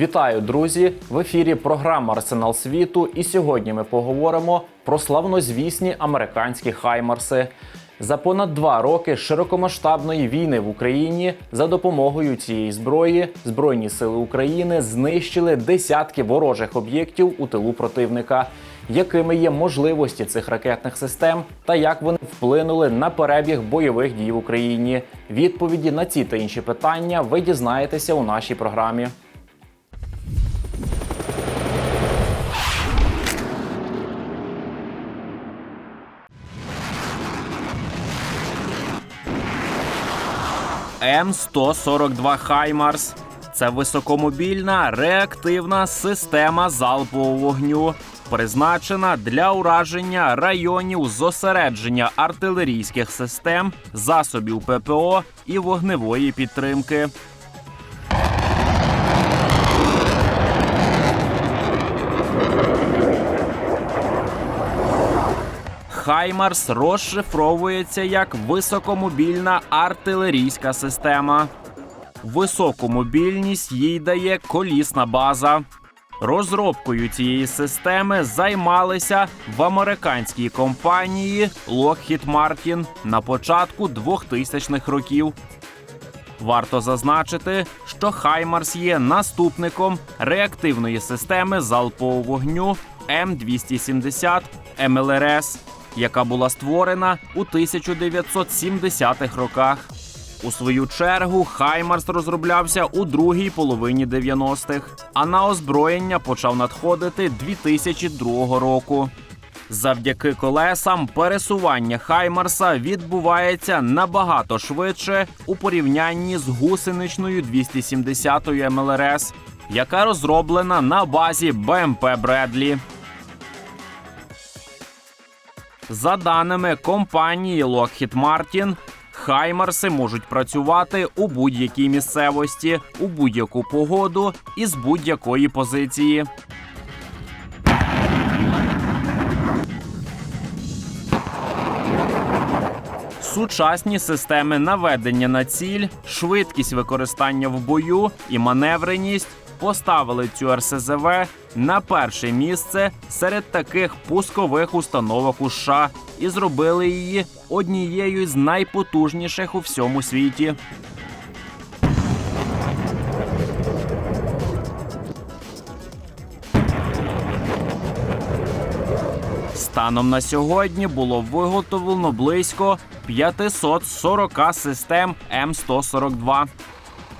Вітаю, друзі! В ефірі програма Арсенал світу. І сьогодні ми поговоримо про славнозвісні американські хаймарси. За понад два роки широкомасштабної війни в Україні за допомогою цієї зброї Збройні сили України знищили десятки ворожих об'єктів у тилу противника. Якими є можливості цих ракетних систем та як вони вплинули на перебіг бойових дій в Україні? Відповіді на ці та інші питання ви дізнаєтеся у нашій програмі. М142 Хаймарс. Це високомобільна реактивна система залпового вогню, призначена для ураження районів зосередження артилерійських систем, засобів ППО і вогневої підтримки. Хаймарс розшифровується як високомобільна артилерійська система. Високу мобільність їй дає колісна база. Розробкою цієї системи займалися в американській компанії Lockheed Martin на початку 2000-х років. Варто зазначити, що Хаймарс є наступником реактивної системи залпового вогню М270 МЛРС, яка була створена у 1970-х роках. У свою чергу Хаймарс розроблявся у другій половині 90-х, а на озброєння почав надходити 2002 року. Завдяки колесам пересування Хаймарса відбувається набагато швидше у порівнянні з гусеничною 270 МЛРС, яка розроблена на базі БМП Бредлі. За даними компанії Lockheed Martin, Хаймарси можуть працювати у будь-якій місцевості, у будь-яку погоду і з будь-якої позиції. Сучасні системи наведення на ціль, швидкість використання в бою і маневреність поставили цю РСЗВ на перше місце серед таких пускових установок у США і зробили її однією з найпотужніших у всьому світі. Станом на сьогодні було виготовлено близько 540 систем М142.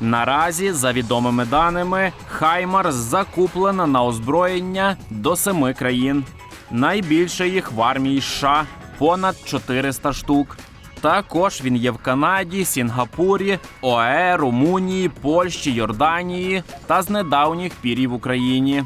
Наразі, за відомими даними, Хаймар закуплена на озброєння до семи країн. Найбільше їх в армії США понад 400 штук. Також він є в Канаді, Сінгапурі, ОАЕ, Румунії, Польщі, Йорданії та з недавніх пірів в Україні.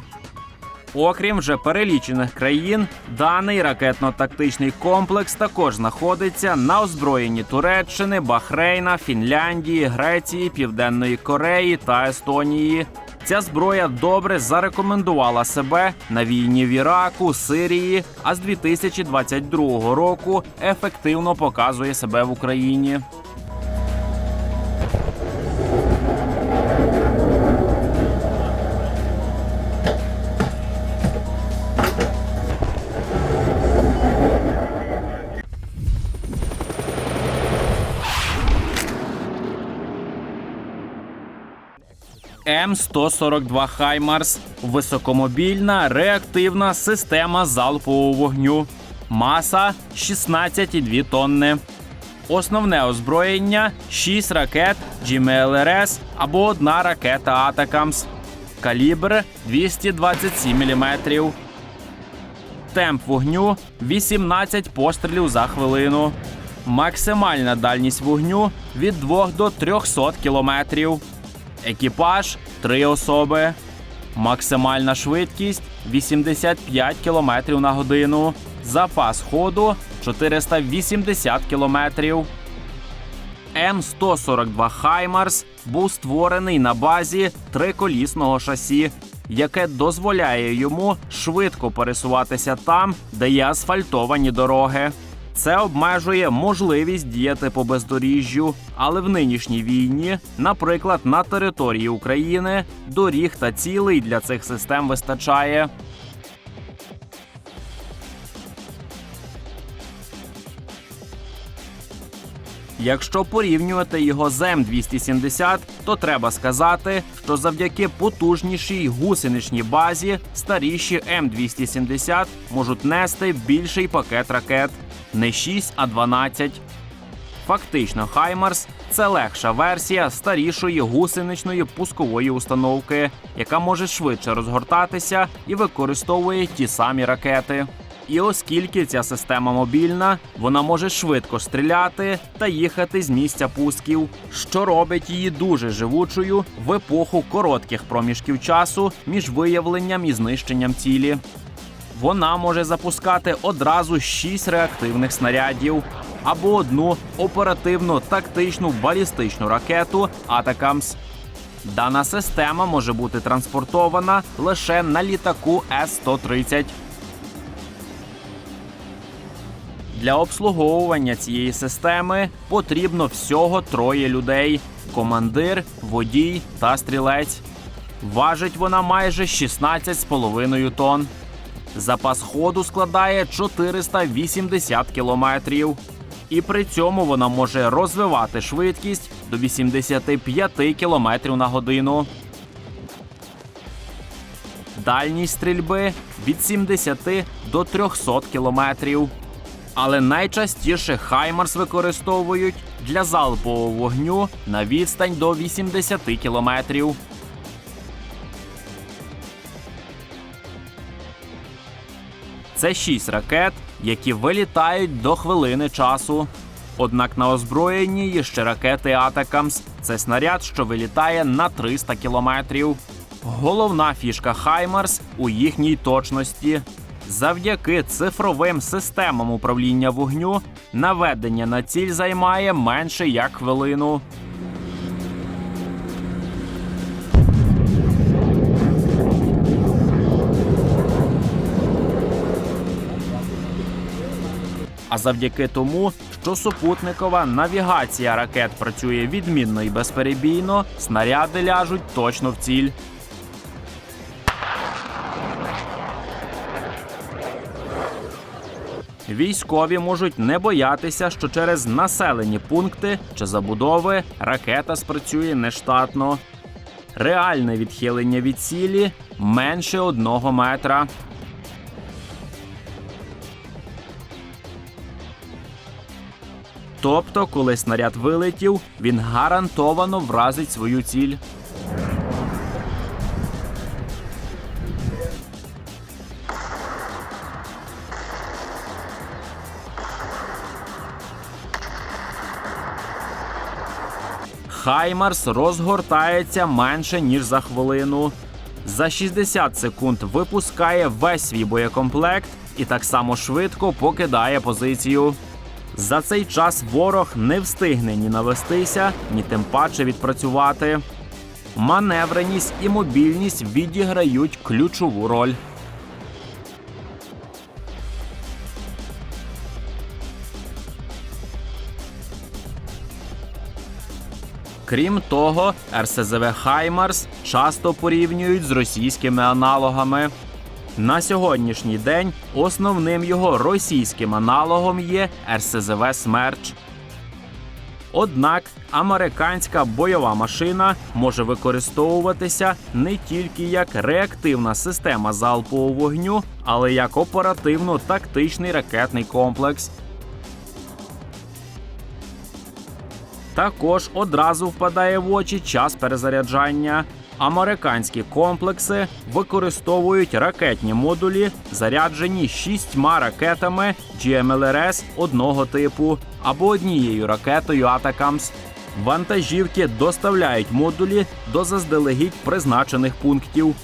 Окрім вже перелічених країн, даний ракетно-тактичний комплекс також знаходиться на озброєнні Туреччини, Бахрейна, Фінляндії, Греції, Південної Кореї та Естонії. Ця зброя добре зарекомендувала себе на війні в Іраку, Сирії, а з 2022 року ефективно показує себе в Україні. М142 Хаймарс високомобільна реактивна система залпового вогню. Маса 16,2 тонни. Основне озброєння 6 ракет GMLRS або одна ракета Атакамс. Калібр 227 мм. Темп вогню 18 пострілів за хвилину. Максимальна дальність вогню від 2 до 300 кілометрів. Екіпаж 3 особи. Максимальна швидкість 85 км на годину. Запас ходу 480 км. М142 Хаймарс був створений на базі триколісного шасі, яке дозволяє йому швидко пересуватися там, де є асфальтовані дороги. Це обмежує можливість діяти по бездоріжжю, але в нинішній війні, наприклад, на території України, доріг та цілей для цих систем вистачає. Якщо порівнювати його з М270, то треба сказати, що завдяки потужнішій гусеничній базі старіші М270 можуть нести більший пакет ракет не 6, а 12. Фактично, Хаймарс це легша версія старішої гусеничної пускової установки, яка може швидше розгортатися і використовує ті самі ракети. І оскільки ця система мобільна, вона може швидко стріляти та їхати з місця пусків, що робить її дуже живучою в епоху коротких проміжків часу між виявленням і знищенням цілі. Вона може запускати одразу 6 реактивних снарядів або одну оперативну тактичну балістичну ракету Атакамс. Дана система може бути транспортована лише на літаку С-130. Для обслуговування цієї системи потрібно всього троє людей: командир, водій та стрілець. Важить вона майже 16,5 тонн. Запас ходу складає 480 кілометрів. І при цьому вона може розвивати швидкість до 85 кілометрів на годину. Дальність стрільби від 70 до 300 кілометрів. Але найчастіше Хаймарс використовують для залпового вогню на відстань до 80 кілометрів. Це шість ракет, які вилітають до хвилини часу. Однак на озброєнні є ще ракети Атакамс. Це снаряд, що вилітає на 300 кілометрів. Головна фішка Хаймарс у їхній точності. Завдяки цифровим системам управління вогню наведення на ціль займає менше як хвилину. А завдяки тому, що супутникова навігація ракет працює відмінно і безперебійно, снаряди ляжуть точно в ціль. Військові можуть не боятися, що через населені пункти чи забудови ракета спрацює нештатно. Реальне відхилення від цілі менше одного метра. Тобто, коли снаряд вилетів, він гарантовано вразить свою ціль. Хаймарс розгортається менше ніж за хвилину. За 60 секунд випускає весь свій боєкомплект і так само швидко покидає позицію. За цей час ворог не встигне ні навестися, ні тим паче відпрацювати. Маневреність і мобільність відіграють ключову роль. Крім того, РСЗВ Хаймарс часто порівнюють з російськими аналогами. На сьогоднішній день основним його російським аналогом є РСЗВ Смерч. Однак американська бойова машина може використовуватися не тільки як реактивна система залпового вогню, але як оперативно-тактичний ракетний комплекс. Також одразу впадає в очі час перезаряджання. Американські комплекси використовують ракетні модулі, заряджені шістьма ракетами GMLRS одного типу або однією ракетою Атакамс. Вантажівки доставляють модулі до заздалегідь призначених пунктів.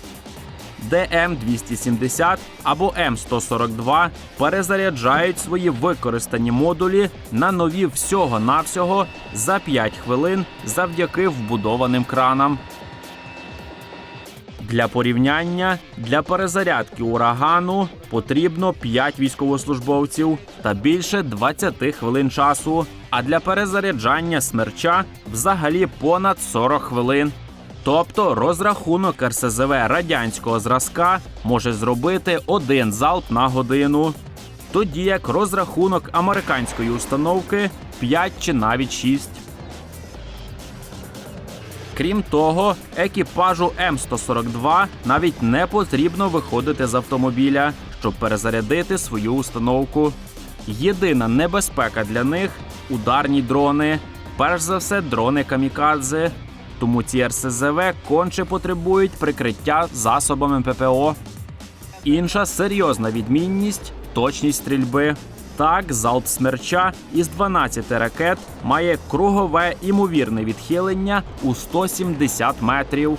ДМ-270 або М142 перезаряджають свої використані модулі на нові всього-навсього за 5 хвилин завдяки вбудованим кранам. Для порівняння для перезарядки урагану потрібно 5 військовослужбовців та більше 20 хвилин часу. А для перезаряджання смерча взагалі понад 40 хвилин. Тобто розрахунок РСЗВ радянського зразка може зробити один залп на годину, тоді як розрахунок американської установки 5 чи навіть 6. Крім того, екіпажу М142 навіть не потрібно виходити з автомобіля, щоб перезарядити свою установку. Єдина небезпека для них ударні дрони, перш за все, дрони камікадзе. Тому ці РСЗВ конче потребують прикриття засобами ППО. Інша серйозна відмінність точність стрільби. Так, залп смерча із 12 ракет має кругове імовірне відхилення у 170 метрів.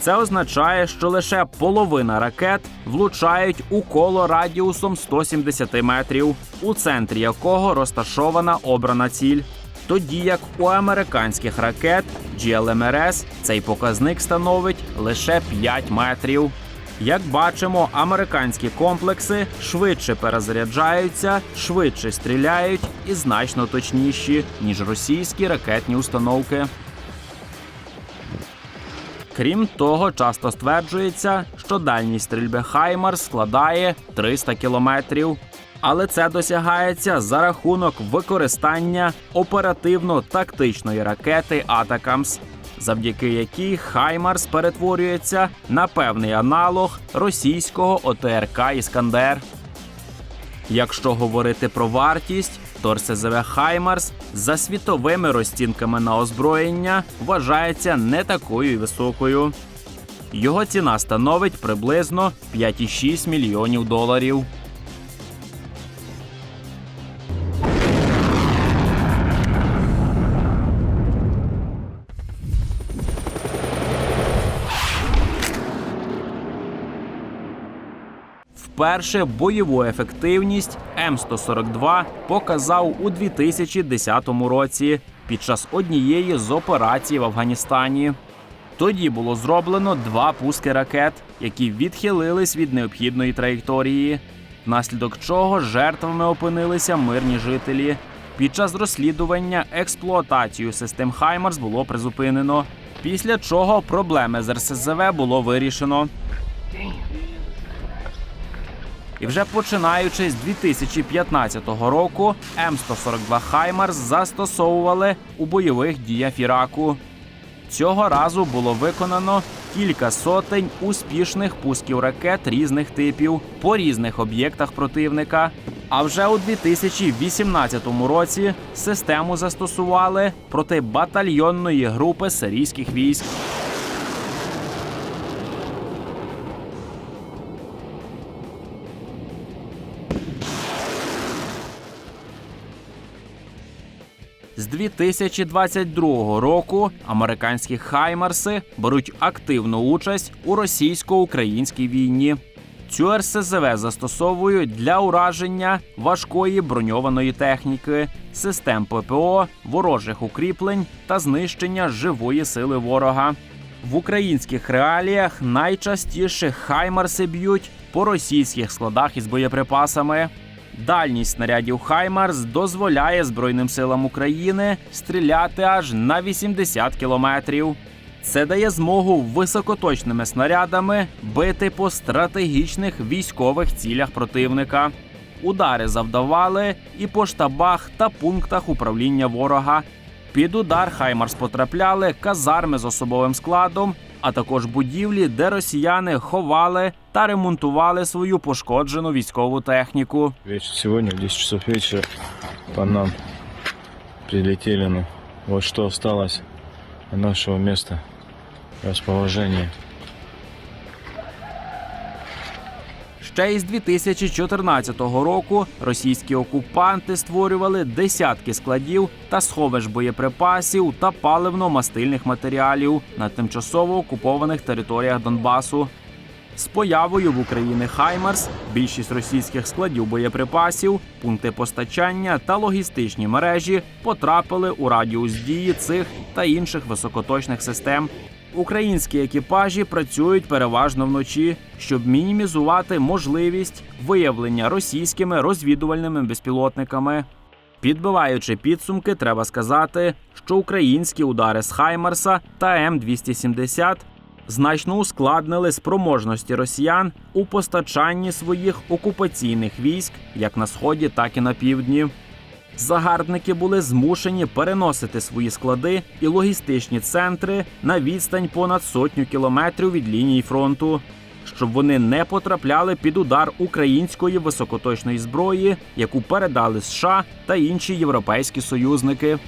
Це означає, що лише половина ракет влучають у коло радіусом 170 метрів, у центрі якого розташована обрана ціль. Тоді як у американських ракет GLMRS цей показник становить лише 5 метрів. Як бачимо, американські комплекси швидше перезаряджаються, швидше стріляють і значно точніші, ніж російські ракетні установки. Крім того, часто стверджується, що дальність стрільби Хаймарс складає 300 кілометрів. Але це досягається за рахунок використання оперативно-тактичної ракети Атакамс, завдяки якій Хаймарс перетворюється на певний аналог російського ОТРК Іскандер. Якщо говорити про вартість, то РСЗВ Хаймарс за світовими розцінками на озброєння вважається не такою високою. Його ціна становить приблизно 5,6 мільйонів доларів. Вперше бойову ефективність М142 показав у 2010 році під час однієї з операцій в Афганістані. Тоді було зроблено два пуски ракет, які відхилились від необхідної траєкторії, внаслідок чого жертвами опинилися мирні жителі. Під час розслідування експлуатацію систем Хаймарс було призупинено, після чого проблеми з РСЗВ було вирішено. І вже починаючи з 2015 року М142 Хаймарс застосовували у бойових діях Іраку. Цього разу було виконано кілька сотень успішних пусків ракет різних типів по різних об'єктах противника. А вже у 2018 році систему застосували проти батальйонної групи сирійських військ. 2022 року американські хаймарси беруть активну участь у російсько-українській війні. Цю РСЗВ застосовують для ураження важкої броньованої техніки, систем ППО, ворожих укріплень та знищення живої сили ворога. В українських реаліях найчастіше хаймарси б'ють по російських складах із боєприпасами. Дальність снарядів Хаймарс дозволяє Збройним силам України стріляти аж на 80 кілометрів. Це дає змогу високоточними снарядами бити по стратегічних військових цілях противника. Удари завдавали і по штабах та пунктах управління ворога. Під удар Хаймарс потрапляли казарми з особовим складом, а також будівлі, де росіяни ховали та ремонтували свою пошкоджену військову техніку. Сьогодні в 10 часов вечора по нам прилетіли. Ну, вот що осталось нашого міста места Ще із 2014 року російські окупанти створювали десятки складів та сховищ боєприпасів та паливно-мастильних матеріалів на тимчасово окупованих територіях Донбасу. З появою в Україні Хаймарс більшість російських складів боєприпасів, пункти постачання та логістичні мережі потрапили у радіус дії цих та інших високоточних систем. Українські екіпажі працюють переважно вночі, щоб мінімізувати можливість виявлення російськими розвідувальними безпілотниками. Підбиваючи підсумки, треба сказати, що українські удари з Хаймарса та М270 значно ускладнили спроможності росіян у постачанні своїх окупаційних військ як на сході, так і на півдні. Загарбники були змушені переносити свої склади і логістичні центри на відстань понад сотню кілометрів від лінії фронту, щоб вони не потрапляли під удар української високоточної зброї, яку передали США та інші європейські союзники.